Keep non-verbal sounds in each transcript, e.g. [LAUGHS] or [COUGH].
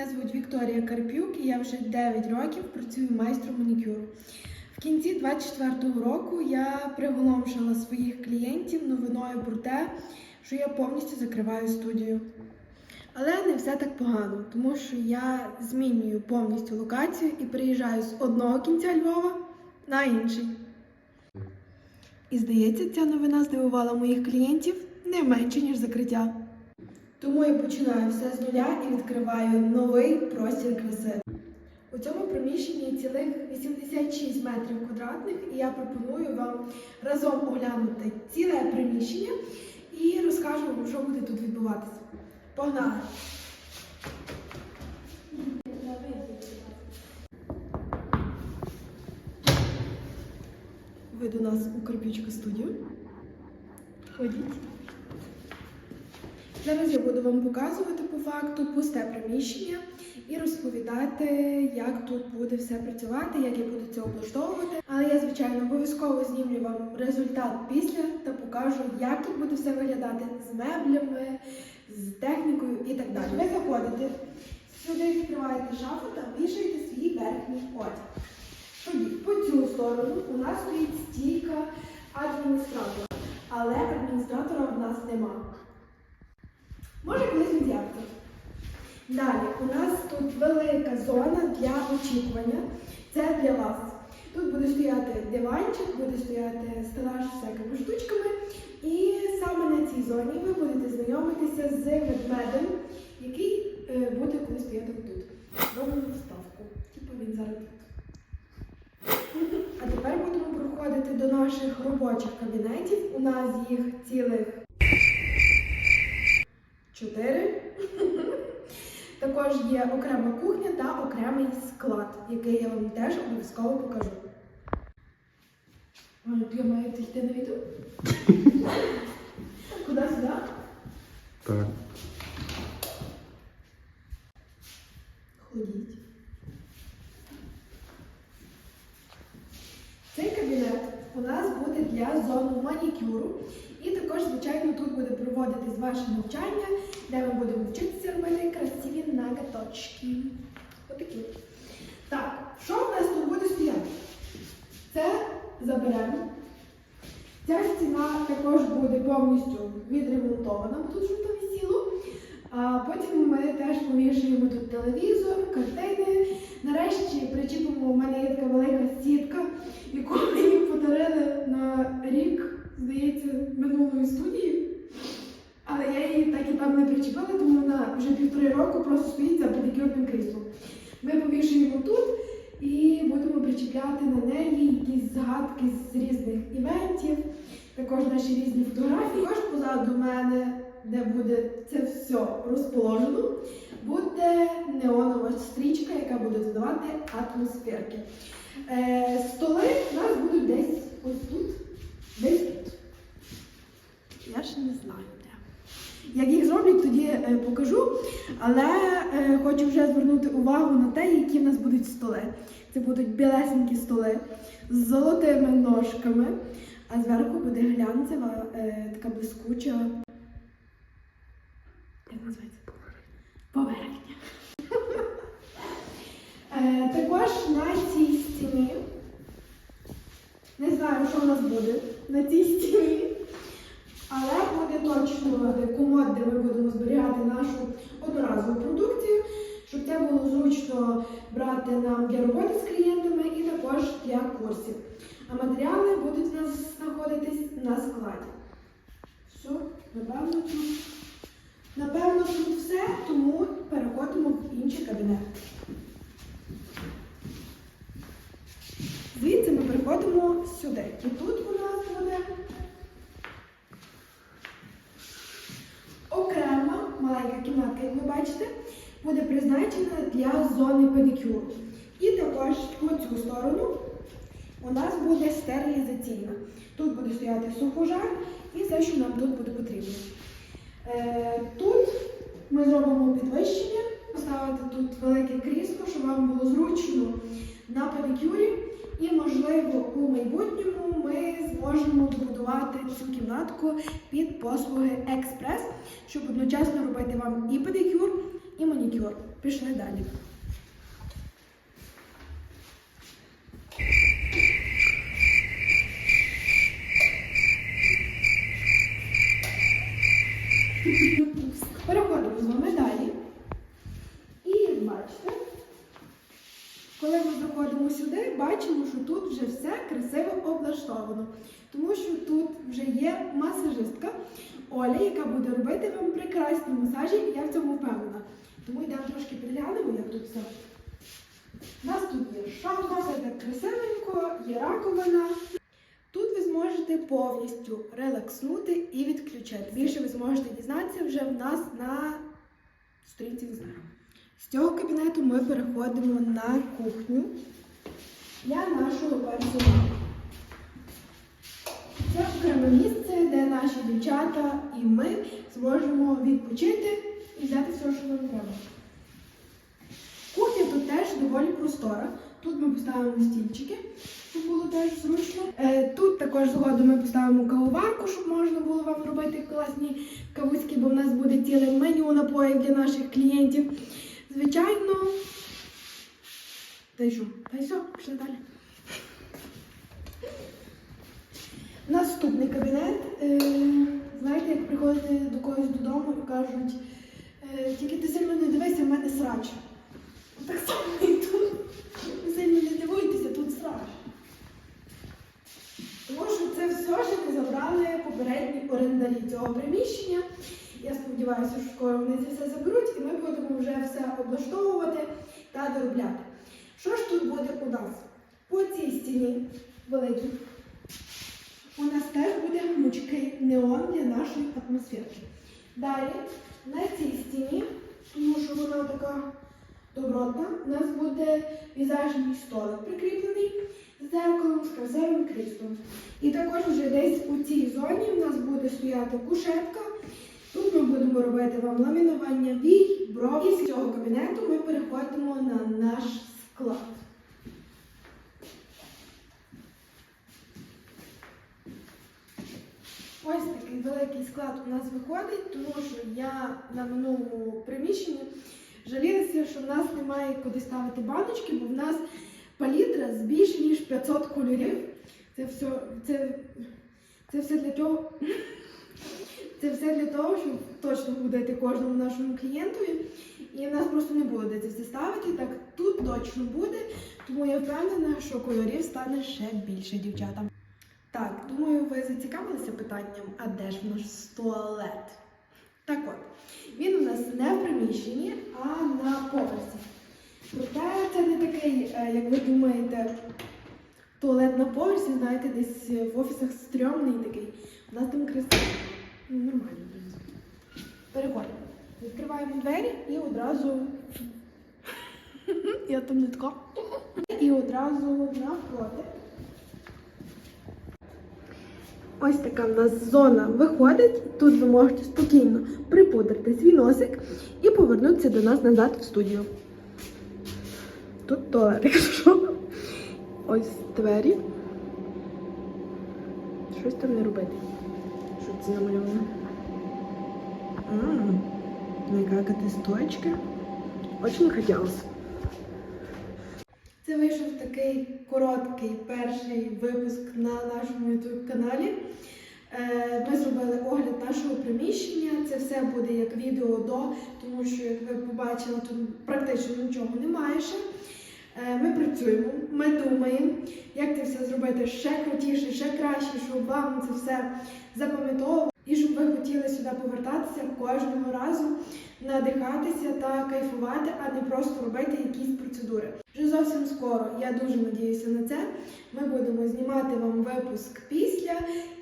мене звуть Вікторія Карпюк, і я вже 9 років працюю майстром манікюру. В кінці 24-го року я приголомшила своїх клієнтів новиною про те, що я повністю закриваю студію. Але не все так погано, тому що я змінюю повністю локацію і приїжджаю з одного кінця Львова на інший. І здається, ця новина здивувала моїх клієнтів не менше, ніж закриття. Тому я починаю все з нуля і відкриваю новий простір краси. У цьому приміщенні цілих 86 метрів квадратних, і я пропоную вам разом оглянути ціле приміщення і розкажу вам, що буде тут відбуватися. Погнали! Ви до нас у Карпючка студію. Ходіть. Зараз я буду вам показувати по факту пусте приміщення і розповідати, як тут буде все працювати, як я буду це облаштовувати. Але я, звичайно, обов'язково знімлю вам результат після та покажу, як тут буде все виглядати з меблями, з технікою і так далі. Ви заходите сюди, відкриваєте шафу та вішаєте свій верхній одяг. Тоді по цю сторону у нас стоїть стійка адміністратора, але адміністратора в нас нема. Може колись з'явиться. Далі у нас тут велика зона для очікування. Це для вас. Тут буде стояти диванчик, буде стояти стелаж з всякими штучками. І саме на цій зоні ви будете знайомитися з ведмедем, який е, буде колись стояти тут. Робимо вставку. Типу він зараз тут. А тепер будемо проходити до наших робочих кабінетів. У нас їх цілих чотири. [LAUGHS] Також є окрема кухня та окремий склад, який я вам теж обов'язково покажу. Я маю йти на відео? [LAUGHS] Куди сюди? Так. Ходіть. Цей кабінет у нас буде для зони манікюру. Також, звичайно, тут буде проводитись ваше навчання, де ми будемо вчитися робити красиві наготочки. Отакі. Так, що в нас тут буде стояти? Це заберемо. Ця стіна також буде повністю відремонтована, тут там висіло. А потім ми теж повішуємо тут телевізор, картини. Нарешті причіпимо, у мене є така велика сітка, яку мені подарили на рік, здається, минулої студії. Але я її причепила, тому вона вже півтори року просто стоїть за педикюрним кріслом. Ми повішуємо тут і будемо причіпляти на неї якісь згадки з різних івентів, також наші різні фотографії. Також позаду мене, де буде це все розположено, буде неонова стрічка, яка буде додавати атмосферки. Е, столи у нас будуть десь ось тут, десь тут. Я ж не знаю. Як їх зроблять, тоді е, покажу. Але е, хочу вже звернути увагу на те, які в нас будуть столи. Це будуть білесенькі столи з золотими ножками, а зверху буде глянцева, е, така блискуча. Як називається? Поверхня. [LAUGHS] Також на цій стіні. Не знаю, що в нас буде на цій стіні. Але буде точно комод, де ми будемо зберігати нашу одноразову продукцію, щоб це було зручно брати нам для роботи з клієнтами і також для курсів. А матеріали будуть у нас знаходитись на складі. Все, напевно, тут. Напевно, тут все, тому переходимо в інший кабінет. Звідси ми переходимо сюди. І тут у нас буде окрема маленька кімнатка, як ви бачите, буде призначена для зони педикюру. І також по цю сторону у нас буде стерилізаційна. Тут буде стояти сухожар і все, що нам тут буде потрібно. Е, тут ми зробимо підвищення, поставити тут велике крісло, щоб вам було зручно на педикюрі. І, можливо, у майбутньому ми зможемо добудувати цю кімнатку під послуги експрес, щоб одночасно робити вам і педикюр, і манікюр. пішли далі. Переходимо з вами далі. І як бачите, коли ми заходимо сюди, бачимо, що тут вже все красиво облаштовано. Тому що тут вже є масажистка Оля, яка буде робити вам прекрасні масажі, я в цьому впевнена. Тому йдемо трошки приглянемо, як тут все. У нас тут є шафа, все так красивенько, є раковина. Тут ви зможете повністю релакснути і відключити. Більше ви зможете дізнатися вже в нас на сторінці Інстаграм. З цього кабінету ми переходимо на кухню для нашого персоналу. Це окреме місце, де наші дівчата і ми зможемо відпочити і взяти все, що нам треба. Кухня тут теж доволі простора. Тут ми поставимо стільчики, щоб було теж зручно. Е, Тут також згодом ми поставимо кавоварку, щоб можна було вам робити класні кавуськи, бо в нас буде ціле меню напоїв для наших клієнтів. Звичайно. Що? Та все, пішли далі. Наступний кабінет. Е, знаєте, як приходите до когось додому і кажуть, е, тільки ти сильно не дивися, в мене срач. Так само і тут. Ви сильно не дивуйтеся, тут срач. Тому що це все ще не забрали попередні орендарі цього приміщення. Я сподіваюся, що скоро вони це все заберуть і ми будемо вже все облаштовувати та доробляти. Що ж тут буде у нас? По цій стіні великій у нас теж буде гнучкий неон для нашої атмосферки. Далі на цій стіні, тому що вона така добротна, у нас буде візажний столик прикріплений з зеркалом, красивим кріслом. І також вже десь у цій зоні у нас буде стояти кушетка. Тут ми будемо робити вам ламінування вій, бров. І з цього кабінету ми переходимо на наш склад. Ось такий великий склад у нас виходить, тому що я на минулому приміщенні жалілася, що в нас немає куди ставити баночки, бо в нас палітра з більше ніж 500 кольорів. Це все, це, це все для того, це все для того, щоб точно годити кожному нашому клієнтові. І в нас просто не буде де це все ставити. Так тут точно буде, тому я впевнена, що кольорів стане ще більше дівчатам. Так, думаю, ви зацікавилися питанням, а де ж наш туалет? Так от, він у нас не в приміщенні, а на поверсі. Проте це не такий, е, як ви думаєте, туалет на поверсі, знаєте, десь в офісах стрьомний такий. У нас там красиво. Ну, Нормально. Переходимо. Відкриваємо двері і одразу. [LAUGHS] Я там не така. І одразу навпроти. Ось така в нас зона виходить. Тут ви можете спокійно припудрити свій носик і повернутися до нас назад в студію. Тут туалет, [LAUGHS] якщо. Ось двері. Щось там не робити. Це намальовано? Ну яка стоечка. Очень хотілося. Це вийшов такий короткий перший випуск на нашому YouTube каналі. Е, Ми зробили огляд нашого приміщення. Це все буде як відео до, тому що, як ви побачили, тут практично нічого немає ще. Е, Ми працюємо, ми думаємо, як це все зробити ще крутіше, ще краще, щоб вам це все запам'ятовувало. І щоб ви хотіли сюди повертатися кожного разу, надихатися та кайфувати, а не просто робити якісь процедури. Вже зовсім скоро, я дуже надіюся на це. Ми будемо знімати вам випуск після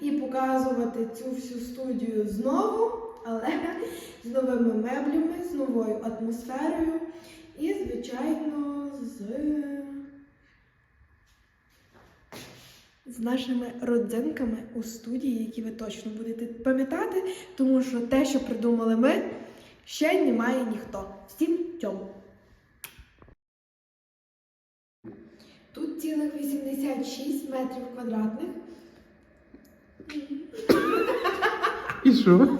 і показувати цю всю студію знову, але з новими меблями, з новою атмосферою і, звичайно, з. З нашими родзинками у студії, які ви точно будете пам'ятати, тому що те, що придумали ми, ще не має ніхто. Всім тьому! Тут цілих 86 метрів квадратних. І що?